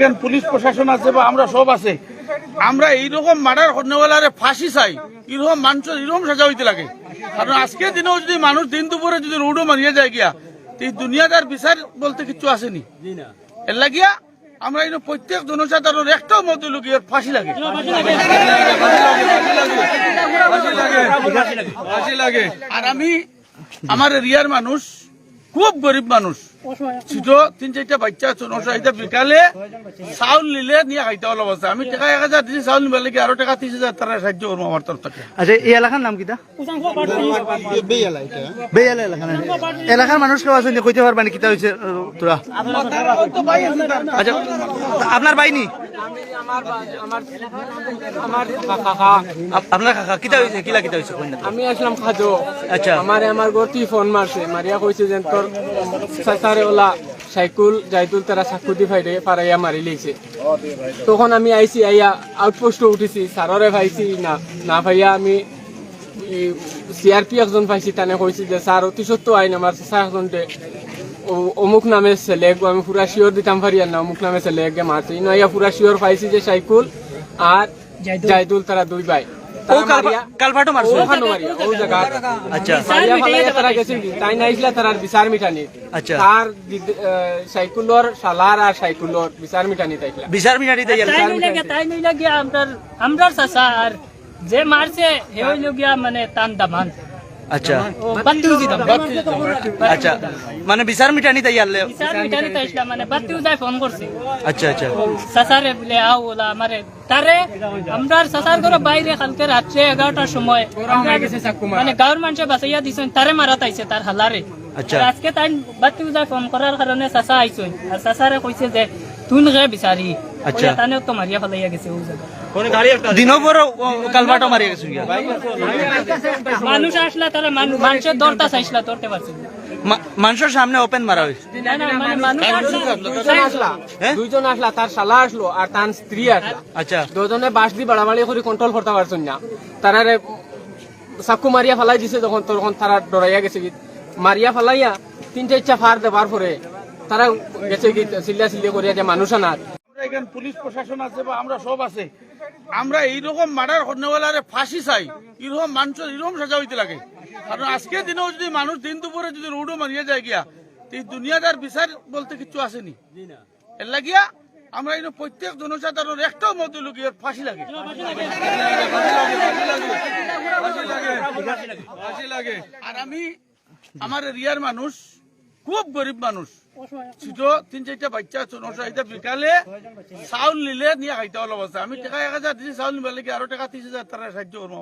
এখানে পুলিশ প্রশাসন আছে বা আমরা সব আছে। আমরা এইরকম মার্ডার নেওয়ালারে ফাঁসি চাই। এরকম মানুষের এরকম সাজা হইতে লাগে। কারণ আজকে দিনেও যদি মানুষ দিন দুপুরে যদি রোডও মারিয়ে যায় গিয়া তো এই দুনিয়াদার বিচার বলতে কিছু আসেনি। এর লাগিয়া আমরা এই প্রত্যেক জনসাধারণের একটাও ফাঁসি লাগে ফাঁসি লাগে। ফাঁসি লাগে। আর আমি আমার এরিয়ার মানুষ খুব গরিব মানুষ। ছোট তিন চারটা বাচ্চা আছে নশাইটা বিকালে চাউল নিলে নিয়ে খাইতে অলপ অবস্থা আমি টাকা এক হাজার দিয়েছি চাউল নিবার লাগে আরও টাকা তিরিশ হাজার তারা সাহায্য করব আমার তরফ থেকে আচ্ছা এই এলাকার নাম কিটা বেয়ালা এলাকা? এলাকার মানুষ কেউ আছেন কইতে পারবেন কিতা হয়েছে তোরা আচ্ছা আপনার ভাই নি? আমার কাকা আপ- আপনার কাকা কিতা হয়েছে কিলা কিতা হয়েছে কইনা? আমি আসলাম খাজো। আচ্ছা। আমারে আমার গতি ফোন মারছে। মারিয়া কইছে যে তোর সাসারে ওলা সাইকুল যাইতুল তারা সাকুতি ফাইরে পারাইয়া মারি লইছে। তখন আমি আইছি আইয়া আউটপোস্ট উঠেছি। সাররে ভাইছি না না ভাইয়া আমি সিআরপি একজন পাইছি তানে কইছি যে স্যার অতি সত্য আইন আমার একজন দে ও- অমুক নামে ছেলে আমি পুরা শিওর দিতাম পারি আর না অমুক নামে ছেলে এগে মারছে ইনো আইয়া পুরা শিওর পাইছি যে সাইকুল আর জাইদুল। তারা দুই ভাই। আচ্ছা। মিটানি। আচ্ছা। সাইকুলর সালার আর সাইকুলর বিচার মিটানি তাইছিলা বিচার মিনারি তাই আর যে মারছে হে হইল গিয়া মানে তান দামান। আচ্ছা। আচ্ছা। মানে বিচার মিটানি তাই আনলে বিচার মিটানি তাইছিলাম মানে বাত্তিও যাই ফোন করছে। আচ্ছা আচ্ছা। চাচারে বলে আও ওলা আমারে তারে আমরার চাচার ঘরে বাইরে কালকে রাত্রে এগারোটার সময় আমরা মানে গাঁৱৰ মানুষে বাঁচাইয়া দিছেন তারে মারাত আইছে তার হালারে। আচ্ছা। আজকে তাই বাত্তি উজাই ফোন করার কারণে চাচা আইছেন আর চাচারে কইছে যে তুন গে বিচারি আচ্ছা। তানে তো মারিয়া ফেলাইয়া গেছে ও জায়গা দিনও বড় কালপাটো মারি গেছে মানুষ আসলা তারা মানু- মানুষের দরটা চাইছিলা ধরতে পারছে মানুষের সামনে ওপেন মারা হয়েছে। না, না, মানে মানুষ আসলা- দুইজন আসলা তার শালা আসলো আর তার স্ত্রী আসলা। আচ্ছা। দুজনে বাস দি বাড়াবাড়ি করে কন্ট্রোল করতে পারছেন না। তারারে চাকু মারিয়া ফেলাই দিছে যখন তখন তারা ডরাইয়া গেছে কি মারিয়া ফেলাইয়া তিনটা ইচ্ছা ফার দেবার পরে তারা গেছে কি চিল্লা চিল্লি করিয়া যে মানুষ আনার। এখানে পুলিশ প্রশাসন আছে বা আমরা সব আছে। আমরা এইরকম মার্ডার নেওয়ালারে ফাঁসি চাই। এরকম মানুষের এরকম সাজা হইতে লাগে। কারণ আজকের দিনেও যদি মানুষ দিন দুপুরে যদি রোডও মারিয়ে যায় গিয়া তো এই দুনিয়াদার বিচার বলতে কিছু আসেনি। এর লাগিয়া আমরা এই প্রত্যেক জনসাধারণের একটাও ফাঁসি লাগে, ফাঁসি লাগে। আর আমি আমার এরিয়ার মানুষ খুব গরিব মানুষ। ছোট, তিন চারটা বাচ্চা আছে নশাইটা বিকালে চাউল নিলে নিয়ে খাইতে হলো অবস্থা আমি টাকা এক হাজার দিয়েছি চাউল নিবার লাগে আরও টাকা তিরিশ হাজার তারা সাহায্য করব